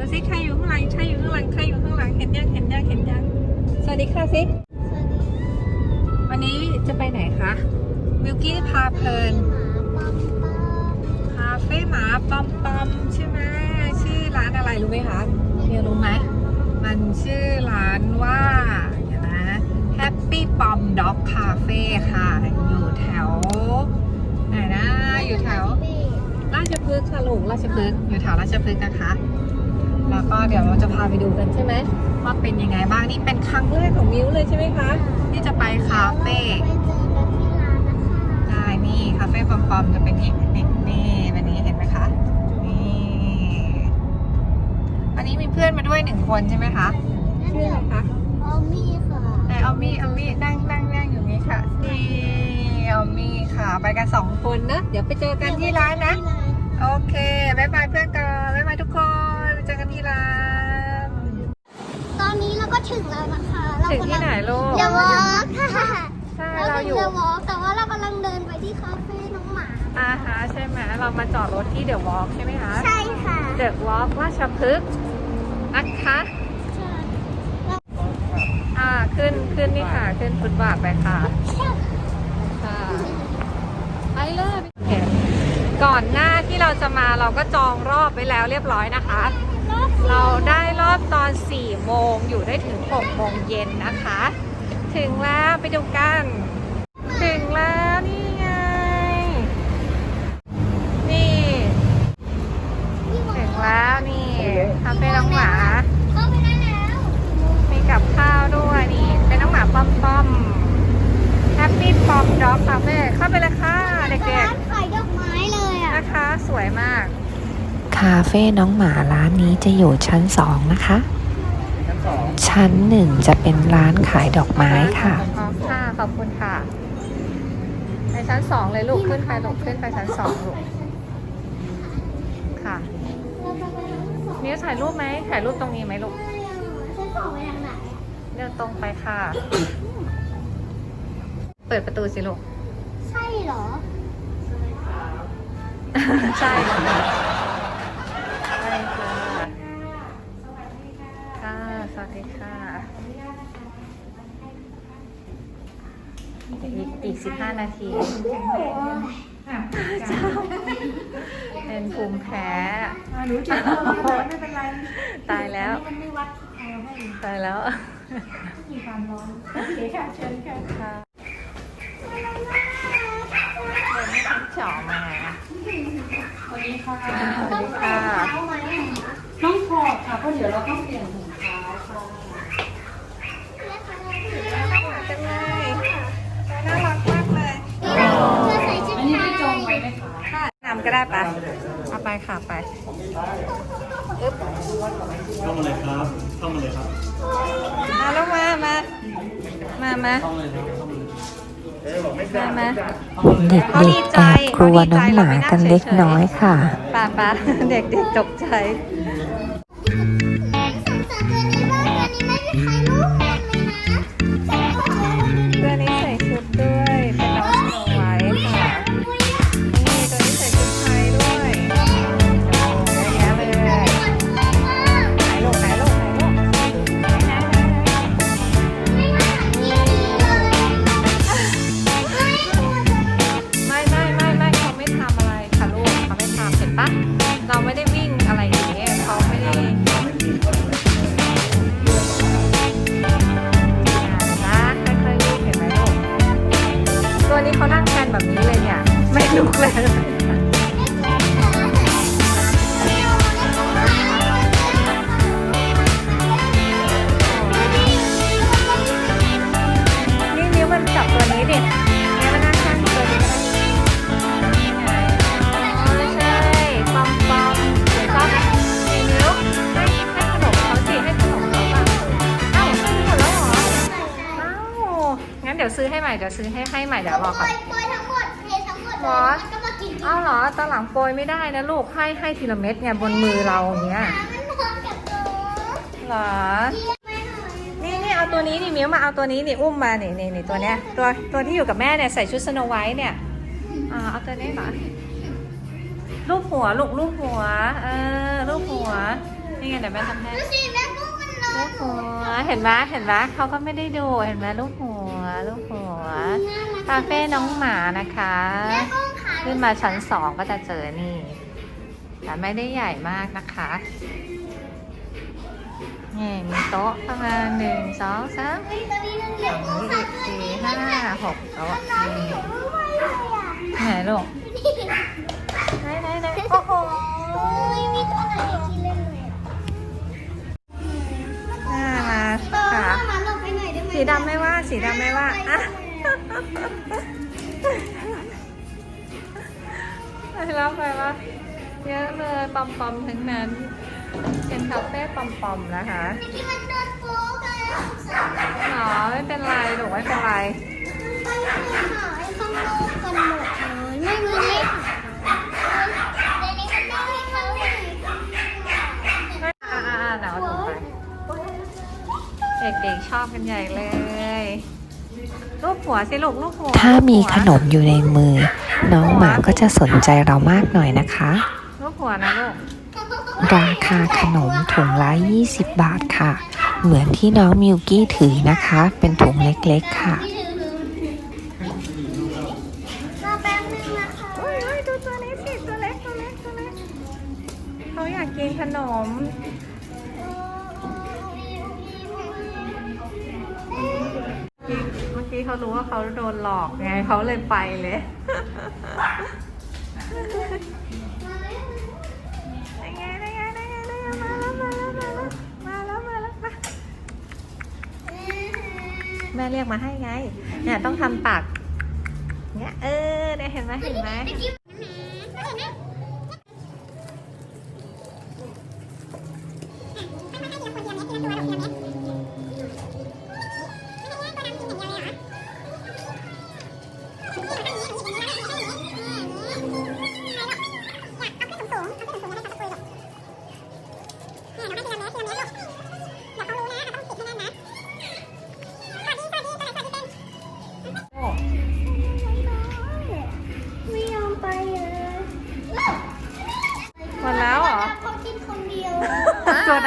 ดูสิใครอยู่ข้างหลังใครอยู่ข้างหลังใครอยู่ข้างหลังเห็นยังเห็นยังเห็นยังสวัสดีค่ะสิวันนี้จะไปไหนคะวิลกี้พาเพลินคาเฟ่หมาปอมปอมใช่ไหมชื่อร้านอะไรรู้ไหมคะเดี๋ยวรู้ไหมมันชื่อร้านว่าเดี๋ยวนะ Happy Pom Dog Cafe ค่ะ อยู่แถวไหนนะอยู่แถวราชพฤกษ์ค่ะลูกราชพฤกษ์อยู่แถวราชพฤกษ์นะคะ แล้วก็เดี๋ยวเราจะพาไปดูกันใช่ไหมว่าเป็นยังไงบ้างนี่เป็นครั้งแรกของมิวเลยใช่ไหมคะที่จะไปคาเฟ่ได้นี่คาเฟ่ปอมๆจะเป็นนี่นี่นี่วันนี้เห็นไหมคะนี่วันนี้มีเพื่อนมาด้วยหนึ่งคนใช่ไหมคะชื่ออะไรคะออมมี่ค่ะไหนเอามี่เอามี่นั่งนั่งนั่งอยู่นี่ค่ะนี่เอามี่ค่ะไปกันสองคนนะเดี๋ยวไปเจอกันที่ร้านนะโอเคบายบายเพื่อนกันบายบายทุกคนไปเจอ กันที่ร้านตอนนี้เราก็ถึงแล้วนะคะเราถึงที่ไหนลูกเดวอล์กค่ะใช่เราเราถึงอยู่เดวอล์กแต่ว่าเรากำลังเดินไปที่คาเฟ่น้องหมา อาฮะใช่ไหมเรามาจอดรถที่เดอะวอล์กใช่ไหมคะใช่ค่ะเดอะวอล์กราชพฤกษ์นะคะใช่อ่าขึ้นขึ้นนี่ค่ะ ขึ้นฟุตบาทไปค่ะ ค่ะไปเลยก่อนหน้าที่เราจะมาเราก็จองรอบไว้แล้วเรียบร้อยนะคะ เราได้รอบตอน 4 โมงอยู่ได้ถึง 6 โมงเย็นนะคะ ถึงแล้วไปดูกัน ถึงแล้วนี่ไง นี่ ถึงแล้วนี่คาเฟ่น้องหมา เข้าไปได้แล้ว มีกับข้าวด้วยนี่ เป็นน้องหมาป้อมป้อมแฮปปี้ปอมด็อกคาเฟ่เข้าไปเลยค่ะเด็ก ร้านขายดอกไม้เลย ๆ อะ นะคะ สวยมาก คาเฟ่น้องหมาร้านนี้จะอยู่ชั้นสองนะคะ ชั้นหนึ่งจะเป็นร้านขายดอกไม้ค่ะอ๋อค่ะขอบคุณค่ะ ไปชั้นสองเลยลูกขึ้นไปลูกขึ้นไปชั้นสองลูก ค่ะนิ้วถ่ายรูปไหมถ่ายรูปตรงนี้ไหมลูกฉันบอกไปทางไหนอะเดินตรงไปค่ะ เปิดประตูสิลูก ใช่เหรอ ใช่ 45 นาทีเป็นภูมิแพ้ไม่เป็นไร ตายแล้ว มันไม่วัดตายแล้วมีความร้อนเคค่ะเชิญค่ะงจอค่ะต้องใองดค่ะเพราะเดี๋ยวเราต้องเปลี่ยนถุงเท้าค่ะน่ารักจังเลยน่ารักำก็ได้ปะเอาไปค่ะไปเข้ามาเลยครับ เข้ามาเลยครับ มาแล้วมา มา มามาเข้ามาเลยครับเข้ามาเลยมามาเด็กๆแอบกลัวน้องหมากันเล็กน้อยค่ะป่าป่าเด็กเด็กตกใจ ม่เดี๋ยวซื้อให้ให้ใหม่เดี๋ยวรอปก่ล่ออนยปล่อยทั้งหมดเททั้งหมดหมเลอยแล้วก็มากินเอ้าเหรอตอนหลังโปรยไม่ได้นะลูกให้ให้ทีละเม็ดไงบนมือเราอย่างเงี้ยมันพร้อมกับตัวเหรอไม่หน่อยนี่นี่เอาตัวนี้นี่มิ้วมาเอาตัวนี้นี่อุ้มมานี่นี่นี่ตัวเนี้ยตัวตัวที่อยู่กับแม่เนี่ยใส่ชุดสโนไวท์เนี่ยอ่าเอาตัวนี้มาลูกหัวลูกลูกหัวเออลูกหัวนี่นี่ไงเดี๋ยวแม่ทำให้ดูสิแม่กุ้งมันนอลูนกหัวเห็นไหมเห็นไหมเขาก็ไม่ได้ดูเห็นไหมลูกหัว ลูกหัว คาเฟ่น้องหมานะคะแม่กุ้งขาขึ้นมาชั้นสองก็จะเจอนี่ แต่ไม่ได้ใหญ่มากนะคะนี่มีโต๊ะประมาณหนึ่งสองสามเฮ้ยตอนนี้มันสเรียอกงกุ้งสี่ขาตัวสี่นี้ห้ามันนอนหกโต๊ะนอนอนี่ยู่ด้วยเลยอะไหนลูกนี่ไหนไหนไหนโอ้โหโอ้ยมีตัวไหนอีกที่เล่นเลย สีดำไม่ว่า สีดำไม่ว่าอะไปแล้วไปแล้วเยอะเลยปอมปอมทั้งนั้น เป็นคาเฟ่ปอมปอมนะคะที่มันโดนโป๊กเลยสงสารหรอไม่เป็นไรหนูไม่เป็นไรไปหาไอ้ข้างนอกกันหมดเลยไม่มีลิฟ ด็กๆชอบกันใหญ่เลยรูปหัวสิลูกรูปหัวถ้ามีรูปหัวขนมอยู่ในมือ น้องหมาก็จะสนใจเรามากหน่อยนะคะรูปหัวนะลูก ราคาขนมถุงละ 20 บาทค่ะ เหมือนที่น้องมิวกี้ถือนะคะ เป็นถุงเล็กๆค่ะรอแป๊บนึงนะคะโอ้ยโอ้ยดูตัวนี้สิตัวเล็กตัวเล็กตัวเล็กเขาอยากกินขนม เขารู้ว่าเขาโดนหลอกไงเขาเลยไปเลยได้ไงไงไงไงมาแล้วมาแล้วมาแล้วมาแล้วมาแล้วมาแม่เรียกมาให้ไง เนี่ยต้องทำปาก เนี่ยเออได้เห็นไหมเห็นไหม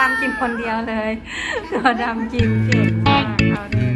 ดำกินคนเดียวเลยตัวดำกินเก่งมากเอาเ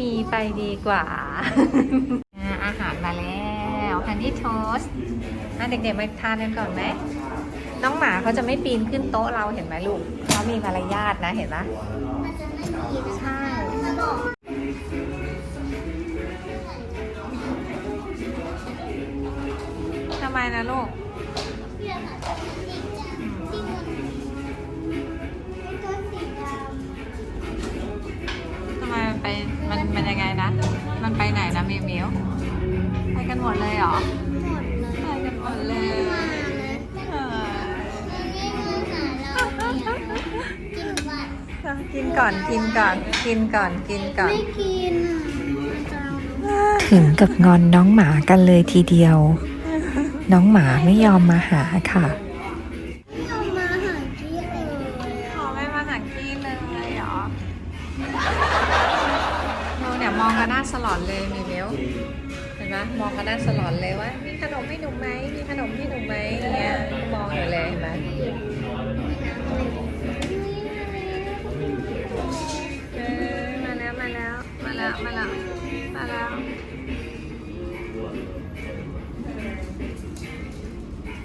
มีไปดีกว่า อาหารมาแล้วฮันนี่โทสอะเด็กๆมาทานกันก่อนไหมน้องหมาเขาจะไม่ปีนขึ้นโต๊ะเราเห็นไหมลูกเขามีมารยาทนะเห็นไหมจะไม่ดีนใช่ทำไมนะลูก มมันไปมันมันยังไงนะ มันไปไหนนะมิวมิวไปกันหมดเลยเหรอหมดเลยไปกันหมดเลยมานะเออมันไม่มาหาเราเนี่ยกินบัตรกินก่อนกินก่อนกินก่อนกินก่อน ไม่กินอะถึงกับงอนน้องหมากันเลยทีเดียว น้องหมาไม่ยอมมาหาค่ะ สลอนเลยมีเมลเห็นไหมมองกันหน้าสลอนเลยว่า มีขนมให้หนูไหมมีขนมให้หนูไหมเนี่ยมองอยู่เลยเห็นไหมมาแล้วมาแล้วมาแล้วมาแล้วมาแล้ว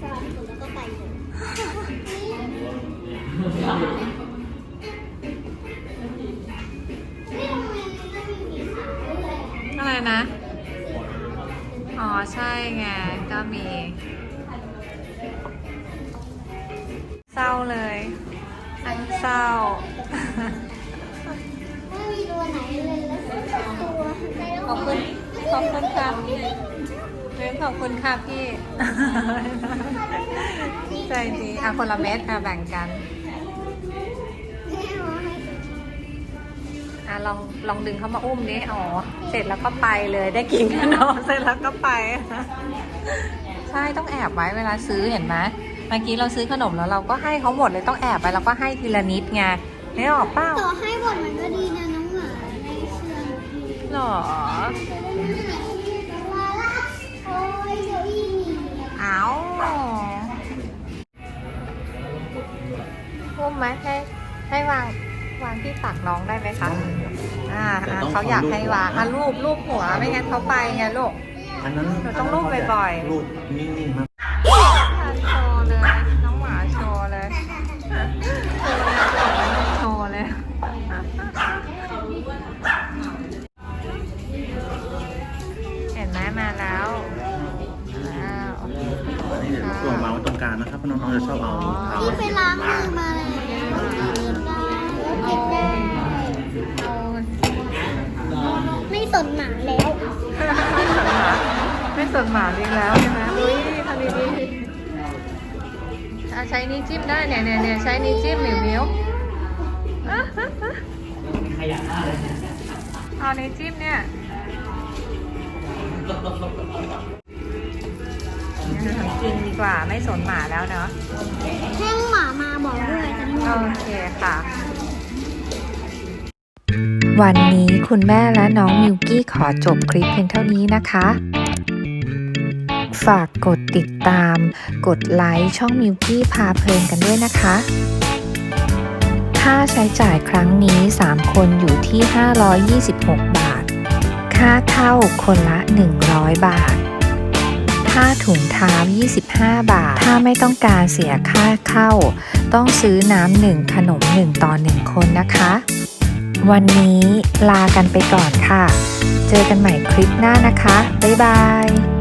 แล้วก็ไปเลย มี เศร้าเลยอันเศร้า ไม่มีตัวไหนเลยแล้วสักตัวในขอบคุณขอบคุณครับเล่นขอบคุณค่ะพี่ ใจดีอะคนละเม็ดอะแบ่งกันะลองลองดึงเขามาอุ้มนี้อ๋อ เสร็จแล้วก็ไปเลยได้กินขนมเสร็จแล้วก็ไป ใช่ต้องแอบไว้เวลาซื้อเห็นไหมเมื่อกี้เราซื้อขนมแล้วเราก็ให้เขาหมดเลยต้องแอบไปแล้วก็ให้ทีละนิดไงไม่ออกเปล่าต่อให้บทมันก็ดีนะน้องหมาในเชื่อมพี่หรอลาล่าโอ้ยเดี๋ยวอีหนีเอาอุ้มไหมให้ให้วางวางที่ตักน้องได้ไหมคะ อ่าอ่าเขาอยากให้วางอะรูปรูปหัวไม่งั้นเขาไปไงลูก อันนั้นหนูต้องรูปบ่อยๆ รูปนิ่งๆมากโชว์เลยน้องหมาโชว์เลยโชว์เลยเห็นไหมมาแล้วว้าว อันนี้เดี๋ยวตัววางไว้ตรงกลางนะครับเพราะน้องๆจะชอบเอาเท้าพี่ไว้ไปล้างมือมาแล้ว สนหมาแล้ว ไม่สนหมาเลี้ยงแล้วใช่ไหมอุ้ยทำดีๆอะใช้นี้วจิ้มได้เนี่ยเนี่ยเนี่ยใช้นี้วจิ้มหมิวมิวอะอะอะเอานี้วจิ้มเนี่ยกินดีกว่าไม่สนหมาแล้วเนาะ แห้งหมามาบอกด้วยจะม่วโอเคค่ะ วันนี้คุณแม่และน้องมิวกี้ขอจบคลิปเพียงเท่านี้นะคะ ฝากกดติดตาม กดไลค์ช่องมิวกี้พาเพลินกันด้วยนะคะ ค่าใช้จ่ายครั้งนี้ 3 คนอยู่ที่ 526 บาท ค่าเข้าคนละ 100 บาท ค่าถุงเท้า 25 บาท ถ้าไม่ต้องการเสียค่าเข้า ต้องซื้อน้ำหนึ่งขนมหนึ่งต่อหนึ่งคนนะคะ วันนี้ลากันไปก่อนค่ะ เจอกันใหม่คลิปหน้านะคะ บ๊ายบาย